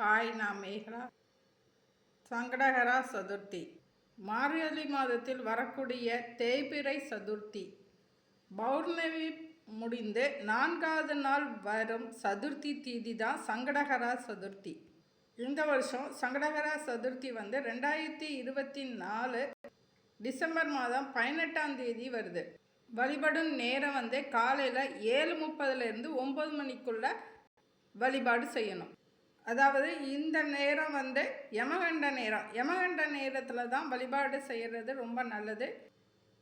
Hi நான் மேகலா சங்கடகரா சதுர்த்தி. மார்கழி மாதத்தில் வரக்கூடிய தேய்பிறை சதுர்த்தி. பௌர்ணமி முடிந்து நான்காவது நாள் வரும் சதுர்த்தி தீதி தான் சங்கடகரா சதுர்த்தி. இந்த வருஷம் சங்கடகரா சதுர்த்தி வந்து ரெண்டாயிரத்தி இருபத்தி நாலு டிசம்பர் மாதம் பதினெட்டாம் தேதி வருது. வழிபடும் நேரம் வந்து காலையில் ஏழு முப்பதுலேருந்து ஒம்பது மணிக்குள்ளே வழிபாடு செய்யணும். அதாவது இந்த நேரம் வந்து யமகண்ட நேரம். யமகண்ட நேரத்தில் தான் வழிபாடு செய்கிறது ரொம்ப நல்லது.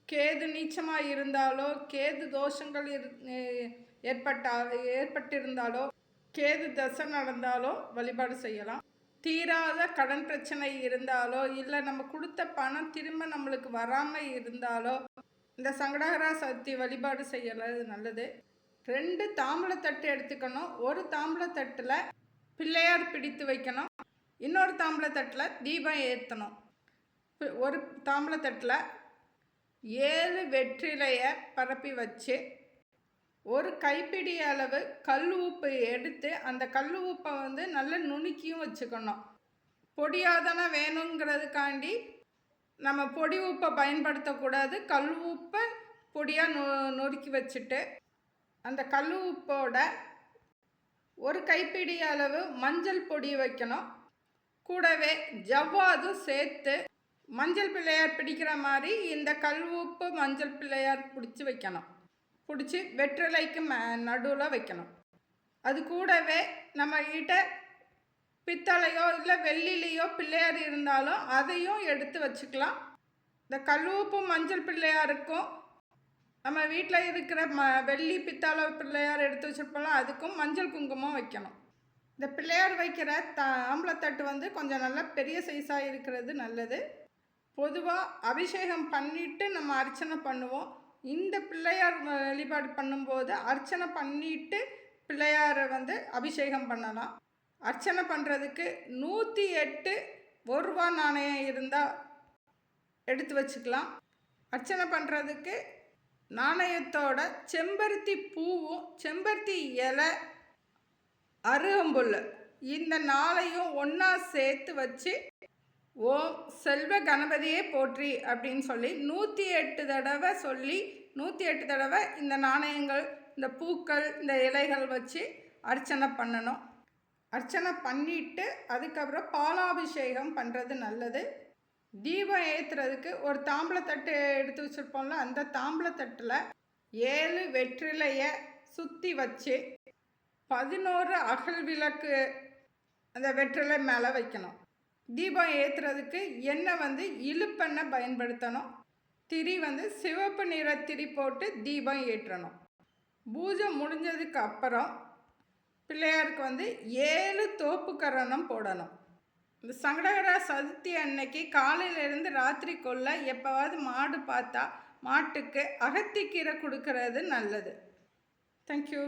கேது நீச்சமாக இருந்தாலோ கேது தோஷங்கள் இரு ஏற்பட்டால் ஏற்பட்டிருந்தாலோ கேது தசை நடந்தாலோ வழிபாடு செய்யலாம். தீராத கடன் பிரச்சனை இருந்தாலோ இல்லை நம்ம கொடுத்த பணம் திரும்ப நம்மளுக்கு வராமல் இருந்தாலோ இந்த சங்கடகரா சக்தி வழிபாடு செய்யறது நல்லது. ரெண்டு தாம்பளத்தட்டு எடுத்துக்கணும். ஒரு தாம்பளத்தட்டில் பிள்ளையார் பிடித்து வைக்கணும். இன்னொரு தாம்பளத்தட்டில் தீபம் ஏற்றணும் ஒரு தாம்பளத்தட்டில் ஏழு வெற்றிலையை பரப்பி வச்சு ஒரு கைப்பிடி அளவு கல் உப்பு எடுத்து அந்த கல் உப்பை வந்து நல்லா நுணுக்கியும் வச்சுக்கணும். பொடியாதானே வேணுங்கிறதுக்காண்டி நம்ம பொடி உப்பை பயன்படுத்தக்கூடாது. கல் உப்பை பொடியாக நொ நொறுக்கி வச்சுட்டு அந்த கல் உப்போட ஒரு கைப்பிடி அளவு மஞ்சள் பொடி வைக்கணும். கூடவே ஜவ்வாதும் சேர்த்து மஞ்சள் பிள்ளையார் பிடிக்கிற மாதிரி இந்த கல் உப்பு மஞ்சள் பிள்ளையார் பிடிச்சி வைக்கணும். பிடிச்சி வெற்றிலைக்கு ம நடுவில் வைக்கணும். அது கூடவே நம்ம கிட்ட பித்தளையோ இல்லை வெள்ளிலையோ பிள்ளையார் இருந்தாலும் அதையும் எடுத்து வச்சுக்கலாம். இந்த கல்லுப்பு மஞ்சள் பிள்ளையாருக்கும் நம்ம வீட்டில் இருக்கிற ம வெள்ளி பித்தளை பிள்ளையார் எடுத்து வச்சுருப்போம்ல அதுக்கும் மஞ்சள் குங்குமம் வைக்கணும். இந்த பிள்ளையார் வைக்கிற தாம்பளத்தட்டு வந்து கொஞ்சம் நல்லா பெரிய சைஸாக இருக்கிறது நல்லது. பொதுவாக அபிஷேகம் பண்ணிவிட்டு நம்ம அர்ச்சனை பண்ணுவோம். இந்த பிள்ளையார் வழிபாடு பண்ணும்போது அர்ச்சனை பண்ணிட்டு பிள்ளையாரை வந்து அபிஷேகம் பண்ணலாம். அர்ச்சனை பண்ணுறதுக்கு நூற்றி எட்டு ஒரு ரூபா நாணயம் இருந்தால் எடுத்து வச்சுக்கலாம். அர்ச்சனை பண்ணுறதுக்கு நாணயத்தோட செம்பருத்தி பூவும் செம்பருத்தி இலை அருகம்புல். இந்த நாளையும் ஒன்றா சேர்த்து வச்சு ஓம் செல்வ கணபதியே போற்றி அப்படின்னு சொல்லி நூற்றி எட்டு தடவை சொல்லி நூற்றி எட்டு தடவை இந்த நாணயங்கள் இந்த பூக்கள் இந்த இலைகள் வச்சு அர்ச்சனை பண்ணணும். அர்ச்சனை பண்ணிவிட்டு அதுக்கப்புறம் பாலாபிஷேகம் பண்ணுறது நல்லது. தீபம் ஏற்றுறதுக்கு ஒரு தாம்பளத்தட்டு எடுத்து வச்சுருப்போம்ல அந்த தாம்பளத்தட்டில் ஏழு வெற்றிலையை சுற்றி வச்சு பதினோரு அகல் விளக்கு அந்த வெற்றிலை மேலே வைக்கணும். தீபம் ஏற்றுறதுக்கு எண்ணெய் வந்து இழுப்பெண்ணெய் பயன்படுத்தணும். திரி வந்து சிவப்பு நிற திரி போட்டு தீபம் ஏற்றணும். பூஜை முடிஞ்சதுக்கு அப்புறம் பிள்ளையாருக்கு வந்து ஏழு தோப்பு கரணம் போடணும். இந்த சங்கடகர சதுர்த்தி அன்னைக்கு காலையிலேருந்து ராத்திரிக்குள்ளே எப்போவாவது மாடு பார்த்தா மாட்டுக்கு அகத்திக்கீரை கொடுக்கறது நல்லது. தேங்க்யூ